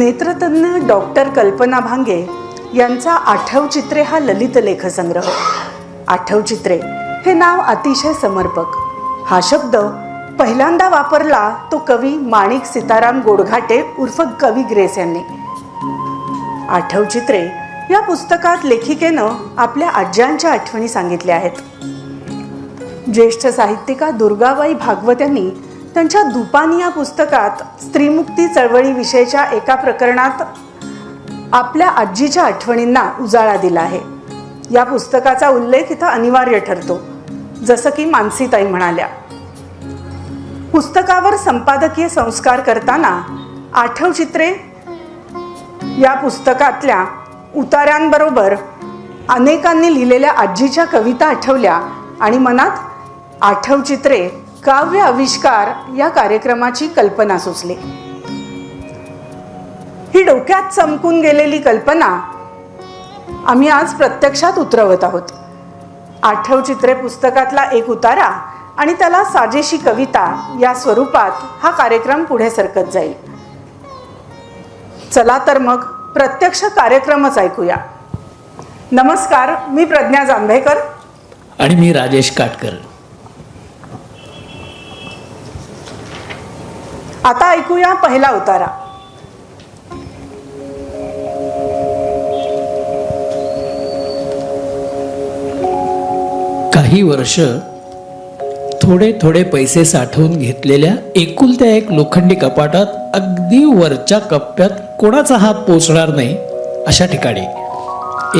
नेत्रतज्ञ doctor कल्पना भांगे यांचा आठव चित्रे हा ललित लेखसंग्रह. आठव चित्रे हे नाव अतिशय समर्पक. हा शब्द पहिल्यांदा वापरला तो कवी माणिक सीताराम गोडघाटे उर्फ कवी ग्रेस यांनी. आठव चित्रे या पुस्तकात लेखिकेनं आपल्या आज्यांच्या आठवणी सांगितल्या आहेत. ज्येष्ठ साहित्यिका दुर्गाबाई भागवत यांनी त्यांच्या दुपानी या पुस्तकात स्त्रीमुक्ती चळवळीविषयीच्या एका प्रकरणात आपल्या आजीच्या आठवणींना उजाळा दिला आहे. या पुस्तकाचा उल्लेख इथं अनिवार्य ठरतो जसं की मानसीताई म्हणाल्या. पुस्तकावर संपादकीय संस्कार करताना आठव चित्रे या पुस्तकातल्या उतार्यांबरोबर अनेकांनी लिहिलेल्या आजीच्या कविता आठवल्या आणि मनात आठव चित्रे काव्य आविष्कार या कार्यक्रमाची कल्पना सुचली. ही डोक्यात चमकून गेलेली कल्पना आम्ही आज प्रत्यक्षात उतरवत आहोत. आठव चित्रे पुस्तकातला एक उतारा आणि त्याला साजेशी कविता या स्वरूपात हा कार्यक्रम पुढे सरकत जाईल. चला तर मग प्रत्यक्ष कार्यक्रमच ऐकूया. नमस्कार मी प्रज्ञा जांभेकर. आणि मी राजेश काटकर. आता ऐकूया पहिला उतारा. काही वर्ष थोडे थोडे पैसे साठवून घेतलेल्या एकुलत्या एक लोखंडी कपाटात अगदी वरच्या कप्प्यात कोणाचा हात पोचणार नाही अशा ठिकाणी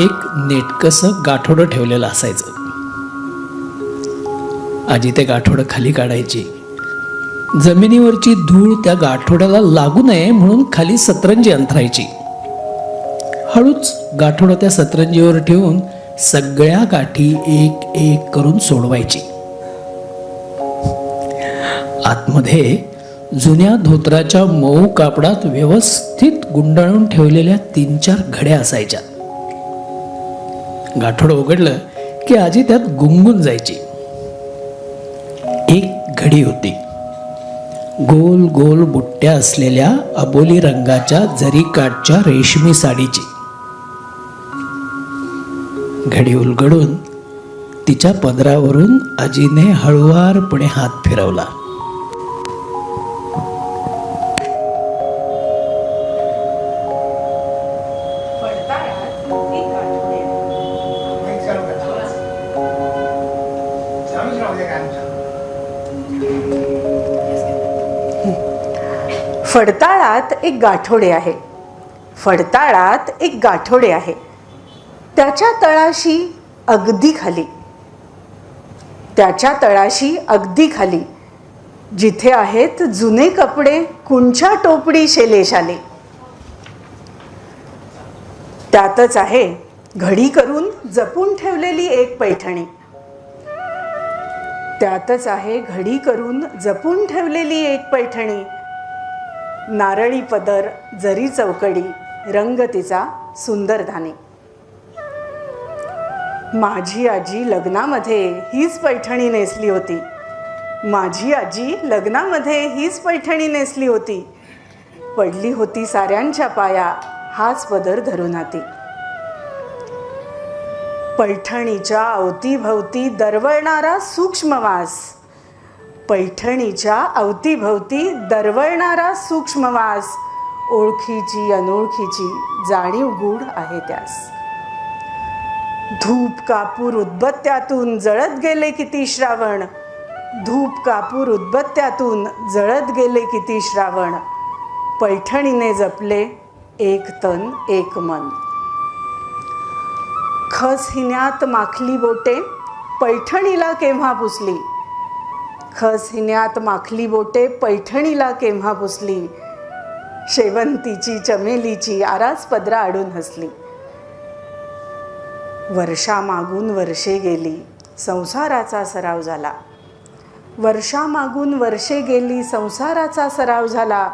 एक नेटकसं गाठोडं ठेवलेलं असायचं. आजी ते गाठोडं खाली काढायची. जमिनीवरची धूळ त्या गाठोड्याला लागू नये म्हणून खाली सतरंजी अंथरायची. हळूच गाठोडा त्या सतरंजीवर ठेवून सगळ्या गाठी एक एक करून सोडवायची. आतमध्ये जुन्या धोत्राच्या मऊ कापडात व्यवस्थित गुंडाळून ठेवलेल्या तीन चार घड्या असायच्या. गाठोडं उघडलं की आजी त्यात गुंगून जायची. एक घडी होती. गोल गोल बुट्ट्या असलेल्या अबोली रंगाच्या जरीकाठच्या रेशमी साडीची. घडी उलगडून तिच्या पदरावरून आजीने हळुवारपणे हात फिरवला. फडताळात एक गाठोडे आहे. फडताळात एक गाठोडे आहे. त्याच्या तळाशी अगदी खाली. त्याच्या तळाशी अगदी खाली. जिथे आहेत जुने कपडे कुंच्या टोपडी शेलेशाले. त्यातच आहे घडी करून जपून ठेवलेली एक पैठणी. त्यातच आहे घडी करून जपून ठेवलेली एक पैठणी. नारळी पदर जरी चौकडी रंग तिचा सुंदर धाने. माझी आजी लग्नामध्ये हीच पैठणी नेसली होती. माझी आजी लग्नामध्ये हीच पैठणी नेसली होती. पडली होती साऱ्यांच्या पाया हाच पदर धरून हाती. पैठणीच्या अवतीभवती दरवळणारा सूक्ष्म वास पैठणीच्या अवतीभवती दरवळणारा सूक्ष्म वास ओळखीची अनोळखीची जाणीव गूढ आहे त्यास. धूप कापूर उद्बत्त्यातून जळत गेले किती श्रावण? धूप कापूर उदबत्त्यातून जळत गेले किती श्रावण? पैठणीने जपले एक तन एक मन. खस हिन्यात माखली बोटे पैठणीला केव्हा पुसली? खस हिन्यात माखली बोटे पैठणीला केव्हा पुसली? शेवंतीची चमेलीची आरास पदरा आडून हसली. वर्षामागून वर्षे गेली संसाराचा सराव झाला. वर्षामागून वर्षे गेली संसाराचा सराव झाला.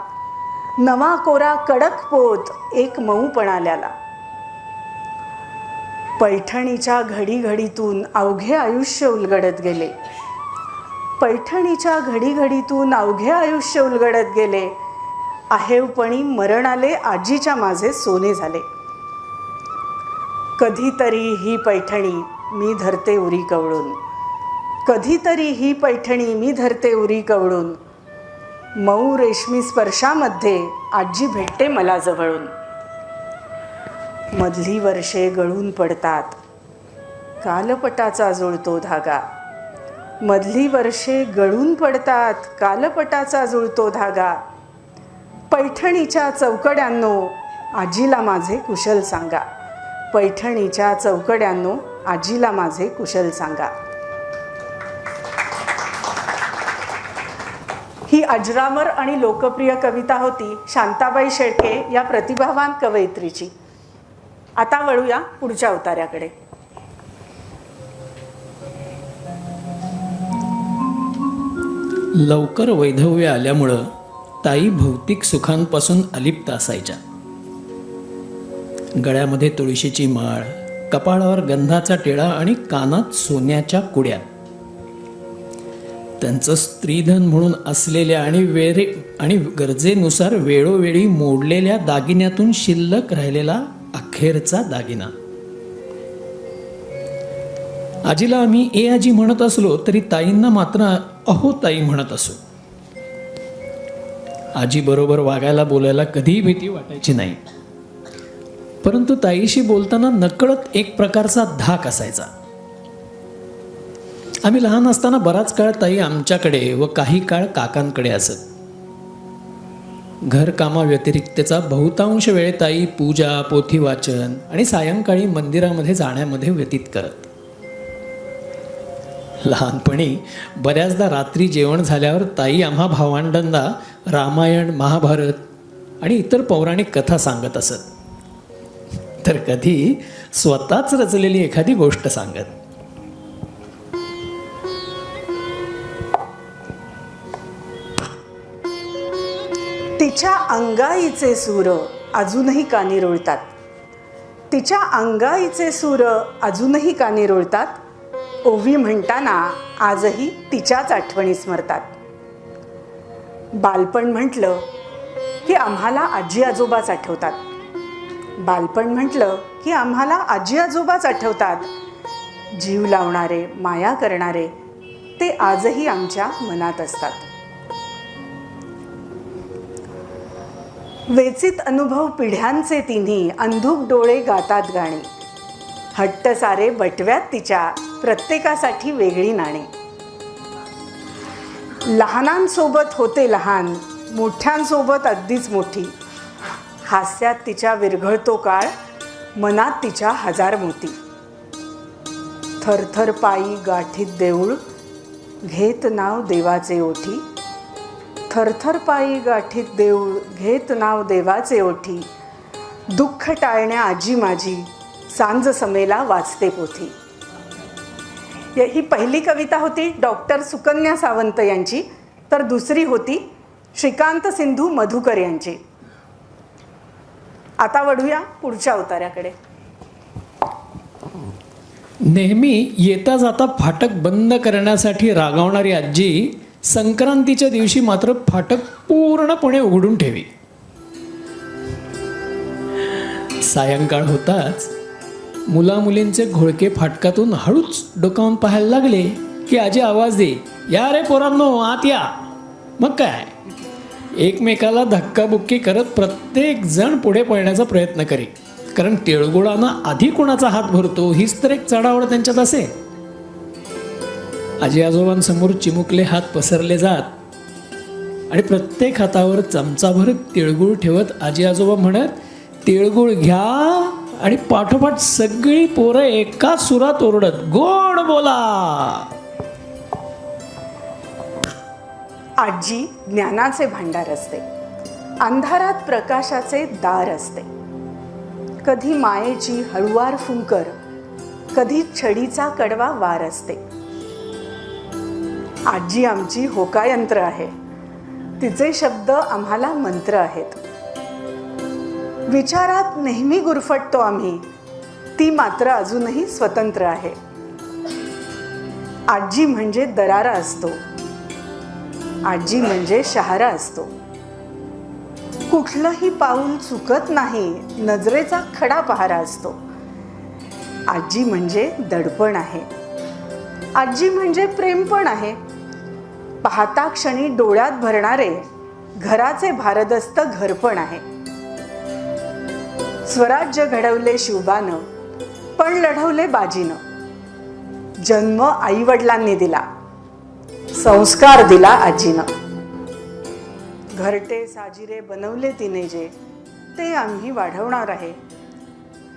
नवा कोरा कडक पोत एक मऊपण आल्याला पैठणीच्या घडीघडीतून अवघे आयुष्य उलगडत गेले. पैठणीच्या घडीघडीतून अवघे आयुष्य उलगडत गेले. आहेवपणी मरण आले आजीच्या माझे सोने झाले. कधीतरी ही पैठणी मी धरते उरी कवळून. कधीतरी ही पैठणी मी धरते उरी कवळून. मऊ रेशमी स्पर्शामध्ये आजी भेटते मला जवळून. मधली वर्षे गळून पडतात. कालपटाचा जुळतो धागा. मधली वर्षे गळून पडतात कालपटाचा जुळतो धागा. पैठणीच्या चौकड्यांनो आजीला माझे कुशल सांगा. पैठणीच्या चौकड्यांनो आजीला माझे कुशल सांगा. ही अजरामर आणि लोकप्रिय कविता होती शांताबाई शेळके या प्रतिभावान कवयित्रीची. आता वळूया पुढच्या उतार्याकडे लवकर वैधव्य आल्यामुळं ताई भौतिक सुखांपासून अलिप्त असायच्या. गळ्यामध्ये तुळशीची माळ कपाळावर गंधाचा टिळा आणि कानात सोन्याच्या कुड्या. त्यांचं स्त्रीधन म्हणून असलेल्या आणि वेरे आणि गरजेनुसार वेळोवेळी मोडलेल्या दागिन्यातून शिल्लक राहिलेला अखेरचा दागिना. आजीला आम्ही ए आजी म्हणत असलो तरी ताईंना मात्र अहो ताई म्हणत असो. आजी बरोबर वागायला बोलायला कधीही भीती वाटायची नाही. परंतु ताईशी बोलताना नकळत एक प्रकारचा धाक असायचा. आम्ही लहान असताना बराच काळ ताई आमच्याकडे व काही काळ काकांकडे असत. घरकामाव्यतिरिक्तचा बहुतांश वेळ ताई पूजा पोथी वाचन आणि सायंकाळी मंदिरामध्ये जाण्यामध्ये व्यतीत करत. लहानपणी बऱ्याचदा रात्री जेवण झाल्यावर ताई आम्हा भावांडांना रामायण महाभारत आणि इतर पौराणिक कथा सांगत असत. तर कधी स्वतःच रचलेली एखादी गोष्ट सांगत. तिच्या अंगाईचे सूर अजूनही कानी रोळतात. तिच्या अंगाईचे सूर अजूनही कानी रोळतात. ओवी म्हणताना आजही तिच्याच आठवणी स्मरतात. बालपण म्हटलं की आम्हाला आजी आजोबाच आठवतात. बालपण म्हटलं की आम्हाला आजी आजोबाच आठवतात. जीव लावणारे माया करणारे ते आजही आमच्या मनात असतात. वेचित अनुभव पिढ्यांचे तिन्ही अंधुक डोळे गातात गाणी. हट्ट सारे बटव्यात तिच्या प्रत्येकासाठी वेगळी नाणे. लहानांसोबत होते लहान मोठ्यांसोबत अगदीच मोठी. हास्यात तिच्या विरघळतो काळ मनात तिच्या हजार मोती. थरथर पायी गाठीत देऊळ घेत नाव देवाचे ओठी. थरथर पायी गाठीत देऊळ घेत नाव देवाचे ओठी. दुःख टाळण्या आजी माझी सांज समेला वाचते पोथी. ही पहिली कविता होती डॉक्टर सुकन्या सावंत यांची तर दुसरी होती श्रीकांत सिंधू मधुकर यांची. आता वढूया पुढच्या उतार्याकडे नेहमी येता जाता फाटक बंद करण्यासाठी रागावणारी आजी संक्रांतीच्या दिवशी मात्र फाटक पूर्णपणे उघडून ठेवी. सायंकाळ होताच मुलामुलींचे घोळके फाटकातून हळूच डोकावून पाहायला लागले की आजी आवाज दे या रे पोरांनो आत या. मग काय? एकमेकाला धक्काबुक्की करत प्रत्येक जण पुढे पळण्याचा प्रयत्न करी. कारण तिळगुळानं आधी कोणाचा हात भरतो हीच तर एक चढावड त्यांच्यात असे. आजी आजोबांसमोर चिमुकले हात पसरले जात. आणि प्रत्येक हातावर चमचाभर तिळगुळ ठेवत आजी आजोबा म्हणत तिळगुळ घ्या आणि पाठोपाठ सगळी पोरं एका सुरात ओरडत गोड बोला? आजी ज्ञानाचे भांडार असते. अंधारात प्रकाशाचे दार असते. कधी मायेची हळुवार फुंकर कधी छडीचा कडवा वार असते. आजी आमची होकायंत्र आहे. तिचे शब्द आम्हाला मंत्र आहेत. विचारात नेहमी गुरफटतो आम्ही. ती मात्र अजूनही स्वतंत्र आहे. आजी म्हणजे दरारा असतो. आजी म्हणजे शहारा असतो. कुठलंही पाऊल चुकत नाही नजरेचा खडा पहारा असतो. आजी म्हणजे दडपण आहे. आजी म्हणजे प्रेम पण आहे. पाहता क्षणी डोळ्यात भरणारे घराचे भारदस्त घर पण आहे. स्वराज्य घडवले शिवबानं पण लढवले बाजीनं. जन्म आई वडिलांनी दिला संस्कार दिला आजीनं. घरटे साजिरे बनवले तिने जे ते आम्ही वाढवणार आहे.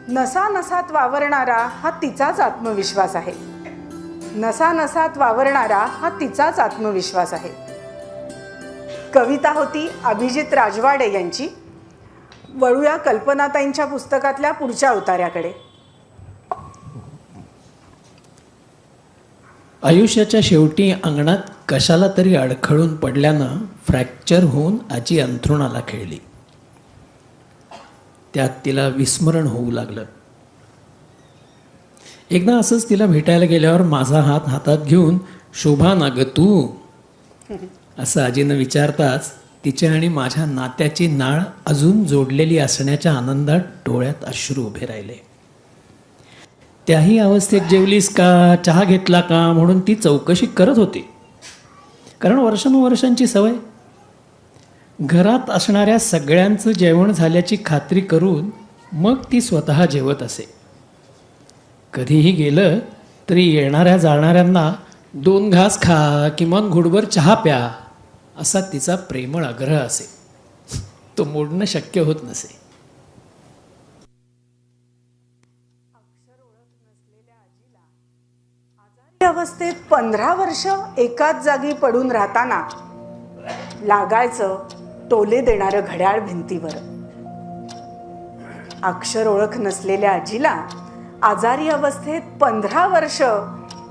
नसा नसात वावरणारा हा तिचाच आत्मविश्वास आहे. नसा नसात वावरणारा हा तिचाच आत्मविश्वास आहे. कविता होती अभिजित राजवाडे यांची. वळूया कल्पनाताईंच्या पुस्तकातल्या पुढच्या अवतार्याकडे आयुष्याच्या शेवटी अंगणात कशाला तरी अडखळून पडल्यानं फ्रॅक्चर होऊन आजी अंथरुणाला खेळली. त्यात तिला विस्मरण होऊ लागलं. एकदा असंच तिला भेटायला गेल्यावर माझा हात हातात घेऊन शोभा ना ग तू. असं आजीनं विचारताच तिच्या आणि माझ्या नात्याची नाळ अजून जोडलेली असण्याच्या आनंदात डोळ्यात अश्रू उभे राहिले. त्याही अवस्थेत जेवलीस का? चहा घेतला का? म्हणून ती चौकशी करत होती. कारण वर्षानुवर्षांची सवय. घरात असणाऱ्या सगळ्यांचं जेवण झाल्याची खात्री करून मग ती स्वतः जेवत असे. कधीही गेलं तरी येणाऱ्या जाणाऱ्यांना दोन घास खा किमान घुडभर चहा प्या. असा तिचा प्रेमळ आग्रह असे. तो मोडणं शक्य होत नसे. आजारी अवस्थेत पंधरा वर्ष एकाच जागी पडून राहताना लागायचं टोले देणारं घड्याळ भिंतीवर. अक्षर ओळख नसलेल्या आजीला आजारी अवस्थेत पंधरा वर्ष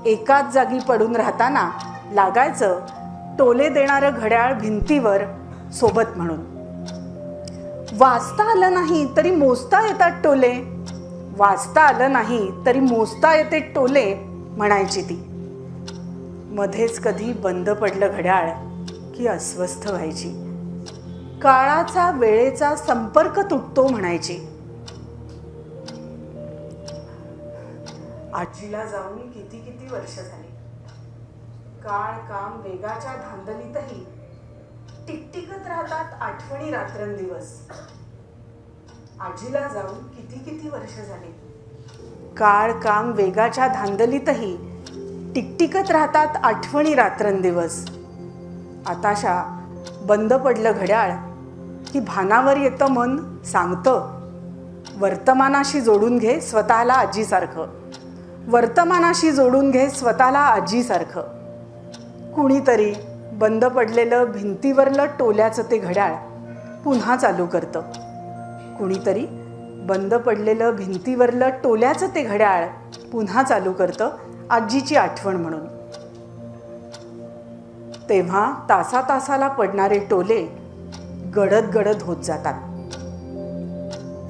एकाच जागी पडून राहताना लागायचं टोले देणारं घड्याळ भिंतीवर सोबत म्हणून. वाचता आलं नाही तरी मोजता येतात टोले. वाचता आलं नाही तरी मोजता येते टोले म्हणायची ती. मध्येच कधी बंद पडलं घड्याळ की अस्वस्थ व्हायची. काळाचा वेळेचा संपर्क तुटतो म्हणायची. आजीला जाऊन किती किती वर्ष झाली? काळ काम वेगाच्या धांदलीतही टिकटिकत राहतात आठवणी रात्रंदिवस. आजीला जाऊन किती किती वर्ष झाली? काळ काम वेगाच्या धांदलीतही टिकटिकत राहतात आठवणी रात्रंदिवस. आताशा बंद पडलं घड्याळ की भानावर येतं मन सांगतं. वर्तमानाशी जोडून घे स्वतःला आजीसारखं. वर्तमानाशी जोडून घे स्वतःला आजीसारखं. कुणीतरी बंद पडलेलं भिंतीवरलं टोल्याचं ते घड्याळ पुन्हा चालू करतं. कुणीतरी बंद पडलेलं भिंतीवरलं टोल्याचं ते घड्याळ पुन्हा चालू करतं आजीची आठवण म्हणून. तेव्हा तासा तासाला पडणारे टोले गडद गडद होत जातात.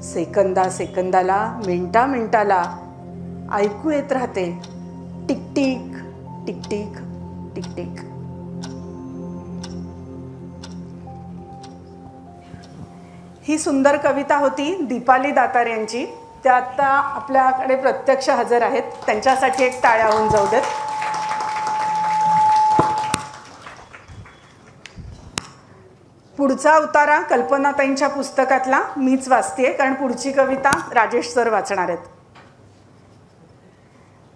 सेकंदा सेकंदाला मिनटा मिनटाला ऐकू येत राहते. टिकटिक टिकटिक टिकटिक ही सुंदर कविता होती दीपाली दातार यांची. त्या आता आपल्याकडे प्रत्यक्ष हजर आहेत. त्यांच्यासाठी एक टाळ्या होऊन जाऊ देत. पुढचा उतारा कल्पनाताईंच्या पुस्तकातला मीच वाचते कारण पुढची कविता राजेश सर वाचणार आहेत.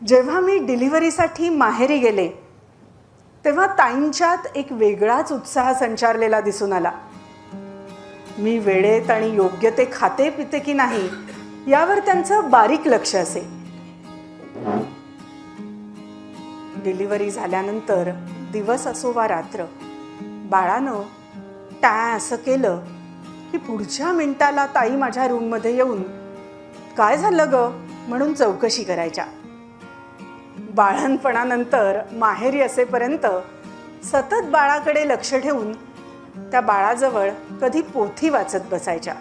जेव्हा मी डिलिव्हरीसाठी माहेरी गेले तेव्हा ताईंच्यात एक वेगळाच उत्साह संचारलेला दिसून आला. मी वेळेत आणि योग्य ते खाते पिते की नाही यावर त्यांचं बारीक लक्ष असे. डिलिव्हरी झाल्यानंतर दिवस असो वा रात्र. बाळानं टाय असं केलं की पुढच्या मिनिटाला ताई माझ्या रूममध्ये येऊन काय झालं ग? म्हणून चौकशी करायच्या. बाळणपणानंतर माहेरी असेपर्यंत सतत बाळाकडे लक्ष ठेवून त्या बाळाजवळ कधी पोथी वाचत बसायच्या.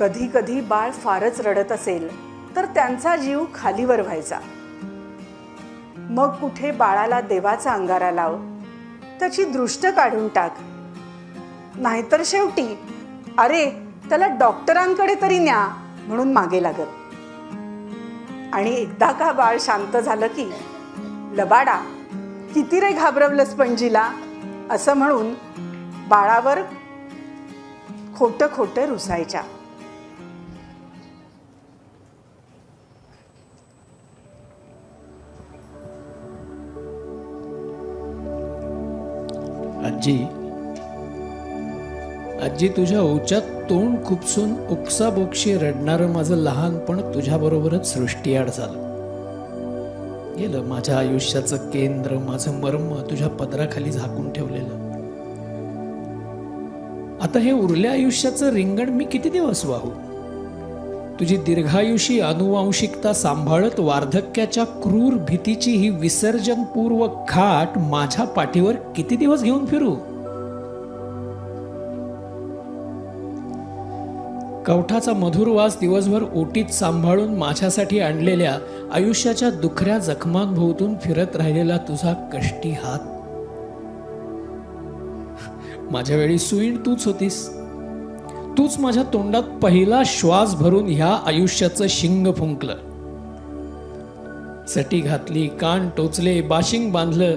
कधी कधी बाळ फारच रडत असेल तर त्यांचा जीव खालीवर व्हायचा. मग कुठे बाळाला देवाचा अंगारा लाव त्याची दृष्ट काढून टाक. नाहीतर शेवटी अरे त्याला डॉक्टरांकडे तरी न्या म्हणून मागे लागत. आणि एकदा का बाळ शांत झालं की लबाडा किती रे घाबरवलंस पणजीला असं म्हणून बाळावर खोटं खोटं रुसायच्या. आजी आजी तुझ्या ओच्यात तोंड खुपसून उक्साबोक्षी रडणारं माझं लहानपण तुझ्याबरोबरच सृष्टीआड झालं. गेलं माझ्या आयुष्याचं केंद्र माझं मर्म तुझ्या पदराखाली झाकून ठेवलेलं. आता हे उरल्या आयुष्याचं रिंगण मी किती दिवस वाहू? तुझी दीर्घायुषी अनुवांशिकता सांभाळत वार्धक्याच्या क्रूर भीतीची ही विसर्जनपूर्व खाट माझ्या पाठीवर किती दिवस घेऊन फिरू? कवठाचा मधुर वास दिवसभर ओटीत सांभाळून माझ्यासाठी आणलेल्या आयुष्याच्या दुखऱ्या जखमांभोवतून फिरत राहिलेला तुझा कष्टी हात. माझ्या वेळी सुईण तूच होतीस. तूच माझ्या तोंडात पहिला श्वास भरून ह्या आयुष्याचं शिंग फुंकलं. सटी घातली कान टोचले बाशिंग बांधलं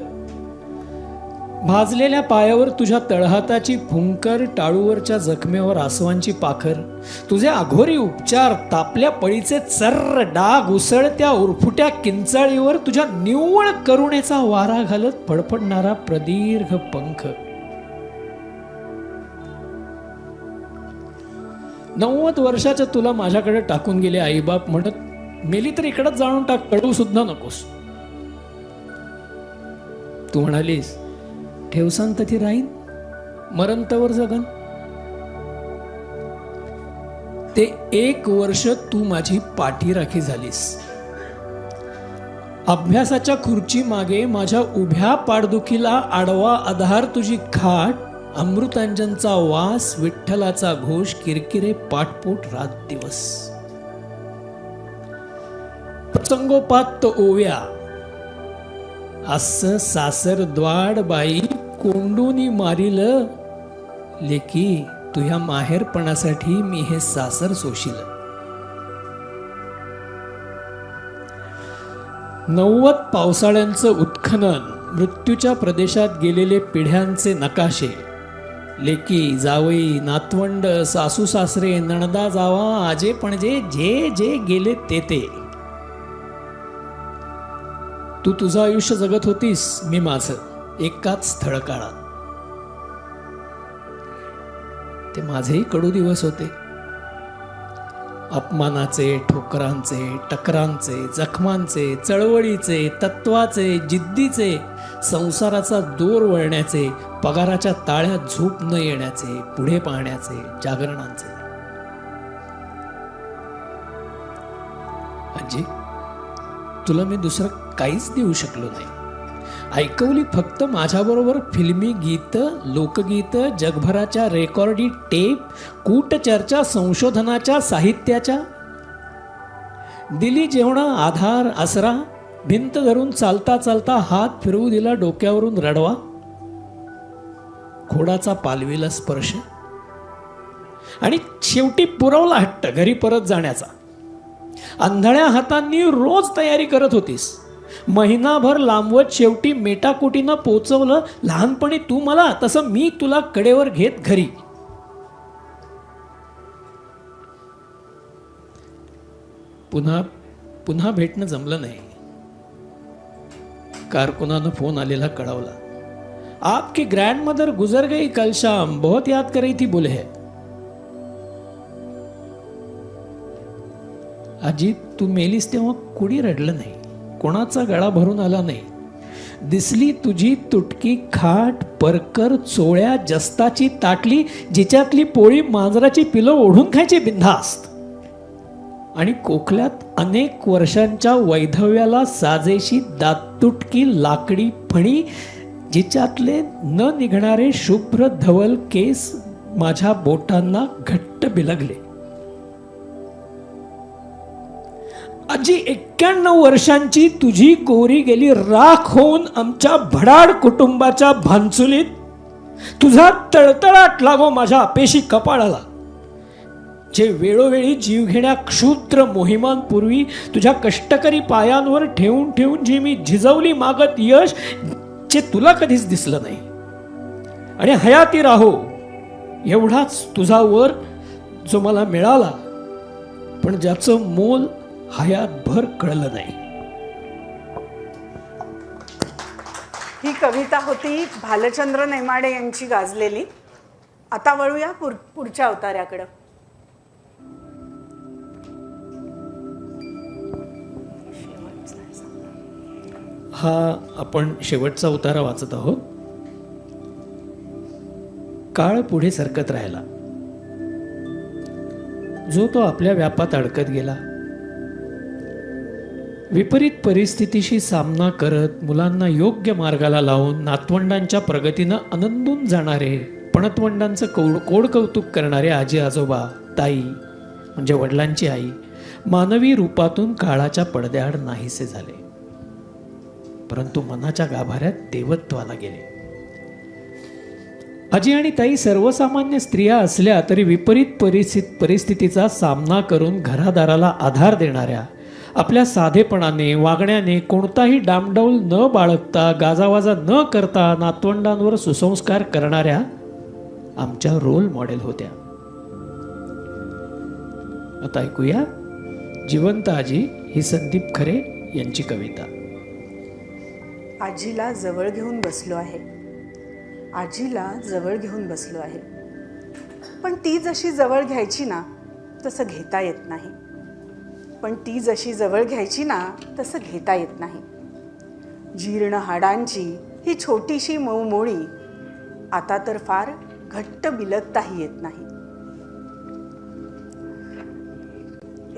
भाजलेल्या पायावर तुझ्या तळहाताची फुंकर टाळूवरच्या जखमेवर आसवांची पाखर. तुझे अघोरी उपचार तापल्या पळीचे चर्र डाग उसळत्या उरफुट्या किंचाळीवर तुझ्या निव्वळ करुणेचा वारा घालत फडफडणारा प्रदीर्घ पंख. नव्वद वर्षाच्या तुला माझ्याकडे टाकून गेले आईबाप म्हणत मेली तर इकडंच जाणून टाक कळू सुद्धा नकोस. तू म्हणालीस ठेवसान तर ती राहीन. मरंतवर जगन. ते एक वर्ष तू माझी पाठीराखी झालीस. अभ्यासाच्या खुर्ची मागे माझ्या उभ्या पाठदुखीला आडवा आधार तुझी खाट अमृतांजनचा वास विठ्ठलाचा घोष किरकिरे पाठपोट रात दिवस. प्रसंगोपात ओव्या. अस सासर द्वाड बाई कोंडूनी मारिल. लेकी तुझ्या माहेरपणासाठी मी हे सासर सोशील. नव्वद पावसाळ्यांचं उत्खनन मृत्यूच्या प्रदेशात गेलेले पिढ्यांचे नकाशे. लेकी जावई नातवंड सासू सासरे नणदा जावा आजे पणजे जे जे गेले ते ते. तू तुझं आयुष्य जगत होतीस मी माझं. एकाच स्थळ काळात ते माझेही कडू दिवस होते. अपमानाचे ठोकरांचे टकरांचे जखमांचे चळवळीचे तत्वाचे जिद्दीचे संसाराचा दोर वळण्याचे पगाराच्या ताळ्यात झोप न येण्याचे पुढे पाहण्याचे जागरणांचे. आजी तुला मी दुसरं काहीच देऊ शकलो नाही. ऐकवली फक्त माझ्याबरोबर फिल्मी गीत लोकगीत जगभराच्या रेकॉर्डी टेप कूटचर्चा संशोधनाच्या साहित्याच्या. दिली जेवणा आधार आसरा भिंत धरून चालता चालता हात फिरवू दिला डोक्यावरून रडवा. घोडाचा पालवीला स्पर्श. आणि शेवटी पुरवला हट्ट घरी परत जाण्याचा. आंधळ्या हातांनी रोज तयारी करत होतीस. महिनाभर लांबवत शेवटी मेटाकुटीनं पोचवलं लहानपणी तू मला तसं मी तुला कडेवर घेत घरी. पुन्हा पुन्हा भेटणं जमलं नाही. कारकुनानं फोन आलेला कळवला. आपकी ग्रैंड मदर गुजर गई कल शाम बहुत याद कर रही थी बोले है. तू मेलीस तेव्हा कुणी रडलं नाही? कोणाचा गळा भरून आला नाही. दिसली तुझी तुटकी खाट परकर चोळ्या जस्ताची ताटली जिच्यातली पोळी मांजराची पिलं ओढून खायची बिंधास्त आणि कोकल्यात अनेक वर्षांच्या वैधव्याला साजेशी दातुटकी लाकडी फणी जिच्यातले न निघणारे शुभ्र धवल केस माझ्या बोटांना घट्ट बिलगले. आजी एक्क्याण्णव वर्षांची तुझी गोरी गेली राख होऊन आमच्या भडाड कुटुंबाच्या भानचुलीत तुझा तळतळाट लागो माझ्या अपेशी कपाळाला. जे वेळोवेळी जीवघेण्या क्षुद्र मोहिमांपूर्वी तुझ्या कष्टकरी पायांवर ठेवून ठेवून जी मी झिजवली मागत यश जे तुला कधीच दिसलं नाही. आणि हयाती राहो एवढाच तुझा वर जो मला मिळाला. पण ज्याचं मोल हयातभर कळलं नाही. ही कविता होती भालचंद्र नेमाडे यांची गाजलेली. आता वळूया पुर पुढच्या अवतार्याकडं हा आपण शेवटचा उतारा वाचत आहोत. काळ पुढे सरकत राहिला. जो तो आपल्या व्यापात अडकत गेला विपरीत परिस्थितीशी सामना करत मुलांना योग्य मार्गाला लावून नातवंडांच्या प्रगतीनं आनंदून जाणारे पणतवंडांचं कौड कोड कौतुक करणारे आजी आजोबा ताई म्हणजे वडिलांची आई मानवी रूपातून काळाच्या पडद्याआड नाहीसे झाले. परंतु मनाच्या गाभाऱ्यात देवत्वाला गेले. आजी आणि ताई सर्वसामान्य स्त्रिया असल्या तरी विपरीत परिस्थित परिस्थितीचा सामना करून घरादाराला आधार देणाऱ्या आपल्या साधेपणाने वागण्याने कोणताही डामडौल न बाळगता गाजावाजा न करता नातवंडांवर सुसंस्कार करणाऱ्या आमच्या रोल मॉडेल होत्या. आता ऐकूया जिवंत आजी ही संदीप खरे यांची कविता. आजीला जवळ घेऊन बसलो आहे. आजीला जवळ घेऊन बसलो आहे. पण ती जशी जवळ घ्यायची ना तसं घेता येत नाही. पण ती जशी जवळ घ्यायची ना तसं घेता येत नाही. जीर्ण हाडांची ही छोटीशी मऊमोळी आता तर फार घट्ट बिलगताही येत नाही.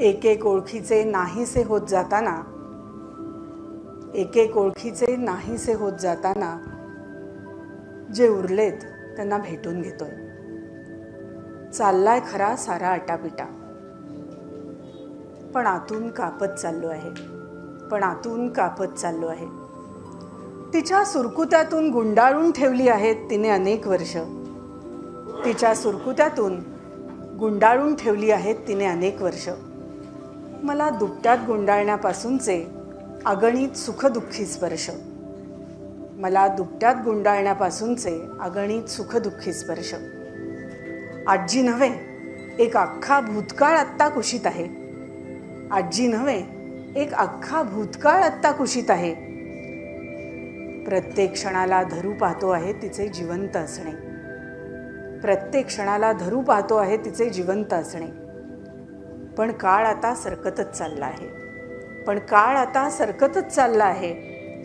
एक एक ओळखीचे नाहीसे होत जाताना एक एक ओळखीचे नाहीसे होत जाताना जे उरलेत त्यांना भेटून घेतोय. चाललाय खरा सारा आटापिटा. पण आतून कापत चाललो आहे. पण आतून कापत चाललो आहे. तिच्या सुरकुत्यातून गुंडाळून ठेवली आहेत तिने अनेक वर्ष. तिच्या सुरकुत्यातून गुंडाळून ठेवली आहेत तिने अनेक वर्ष. मला दुपट्यात गुंडाळण्यापासूनचे अगणित सुखदुःखी स्पर्श. मला दुपट्यात गुंडाळण्यापासूनचे अगणित सुखदुःखी स्पर्श. आजी नव्हे एक अख्खा भूतकाळ आत्ता कुशीत आहे. आजी नव्हे एक अख्खा भूतकाळ आत्ता कुशीत आहे. प्रत्येक क्षणाला धरू पाहतो आहे तिचे जिवंत असणे. प्रत्येक क्षणाला धरू पाहतो आहे तिचे जिवंत असणे. पण काळ आता सरकतच चालला आहे. पण काळ आता सरकतच चालला आहे.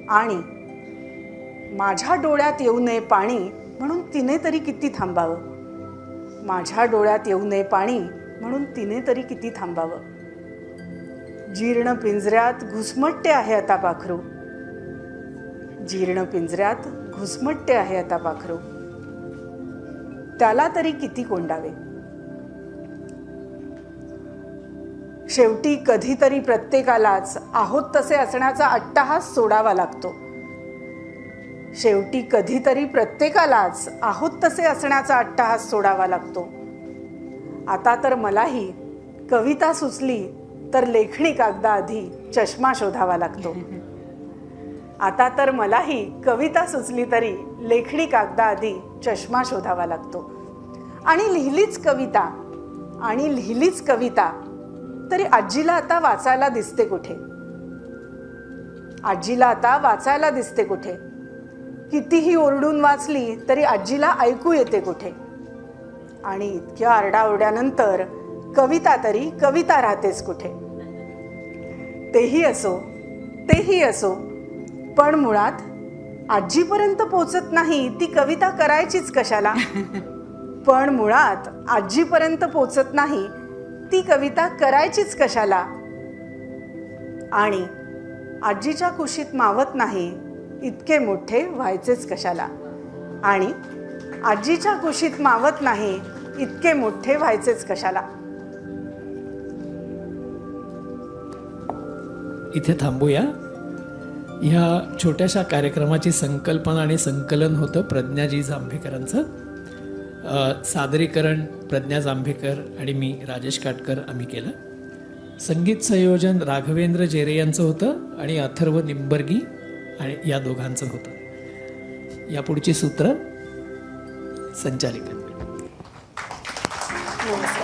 आणि माझ्या डोळ्यात येऊ नये पाणी म्हणून तिने तरी किती थांबावं? माझ्या डोळ्यात येऊ नये पाणी म्हणून तिने तरी किती थांबावं? जीर्ण पिंजऱ्यात घुसमट्टे आहे आता पाखरू. जीर्ण पिंजऱ्यात घुसमट्टे आहे आता पाखरू. त्याला तरी किती कोंडावे? शेवटी कधीतरी प्रत्येकालाच आहोत तसे असण्याचा अट्टाहास सोडावा लागतो. शेवटी कधीतरी प्रत्येकालाच आहोत तसे असण्याचा अट्टाहास सोडावा लागतो. आता तर मलाही कविता सुचली तर लेखणी कागदाआधी चष्मा शोधावा लागतो. आता तर मलाही कविता सुचली तरी लेखणी कागदाआधी चष्मा शोधावा लागतो. आणि लिहिलीच कविता आणि लिहिलीच कविता तरी आजीला आता वाचायला दिसते कुठे? आजीला आता वाचायला दिसते कुठे? कितीही ओरडून वाचली तरी आजीला ऐकू येते कुठे? आणि इतक्या आरडाओरड्यानंतर कविता तरी कविता राहतेच कुठे. तेही असो तेही असो पण मुळात आजीपर्यंत पोचत नाही ती कविता करायचीच कशाला. पण मुळात आजीपर्यंत पोचत नाही ती कविता करायचीच कशाला. आणि आजीच्या कुशीत मावत नाही इतके मोठे व्हायचेच कशाला. आणि आजीच्या कुशीत मावत नाही इतके मोठे व्हायचेच कशाला. इथे थांबूया. ह्या छोट्याशा कार्यक्रमाची संकल्पना आणि संकलन होतं प्रज्ञाजी जांभेकरांचं. सादरीकरण प्रज्ञा जांभेकर आणि मी राजेश काटकर आम्ही केलं. संगीत संयोजन राघवेंद्र जेरे यांचं होतं आणि अथर्व निंबर्गी आणि या दोघांचं होतं. या पुढची सूत्र संचालिका. हो, नमस्कार